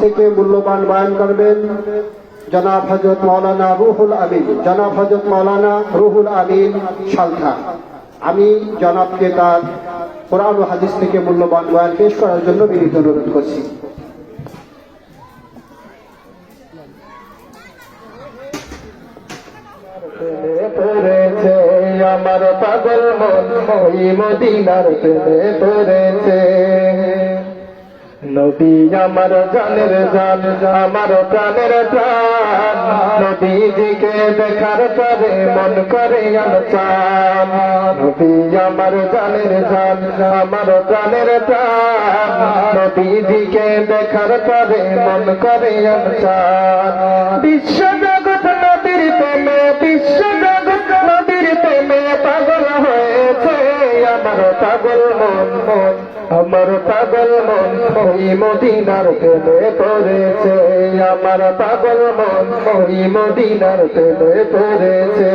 থেকে মূল্যবান বয়ান করবেন। জনাব হজরত মৌলানা রুহুল আমিন। জনাব হজরত মৌলানা রুহুল আমিন সালথা। আমি জনাবকে তার কোরআন হাদিস থেকে মূল্যবান বয়ান পেশ করার জন্য বিনীত অনুরোধ করছি। আমার পাগল মন মদিনার প্রেমে পড়েছে নদী আমার জানের জান, আমার প্রাণের প্রাণ। নদীজিকে দেখার পরে মন করে চান নদী আমার জানের জান, আমার প্রাণের প্রাণ। নদীজিকে দেখার পরে মন করে চান বিশ্ব জগৎ নদীর প্রেমে বিশ্ব জগৎ নদীর প্রেমে পাগল হয়েছে আমার পাগল মন মন। আমার ওই মদিনার প্রেমে পড়েছে, আমার পাগল মন ওই মদিনার প্রেমে পড়েছে।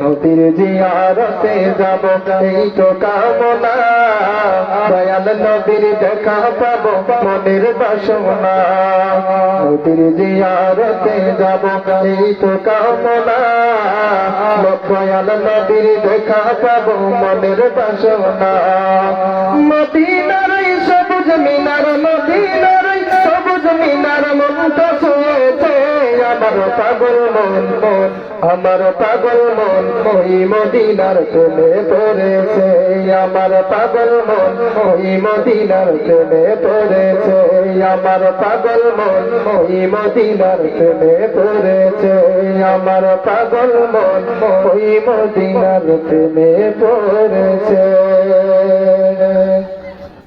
নদীর জিয়ারতে যাব, এই তো কামনা। দয়াল নদীর দেখা পাবো, মনের বাসনা। নদীর জিয়ারতে যাব, এই তো কামনা। দয়াল নদীর দেখা পাবো, মনের বাসনা। মদিনার মিনার মদিনার, সবুজ মিনার মন তো শুয়েছে আমার পাগল মন মন, আমার পাগল মন ওই মদিনার প্রেমে পড়েছে, আমার পাগল মন ওই মদিনার প্রেমে পড়েছে, আমার পাগল মন ওই মদিনার প্রেমে পড়েছে, আমার পাগল মন ওই মদিনার প্রেমে পড়েছে।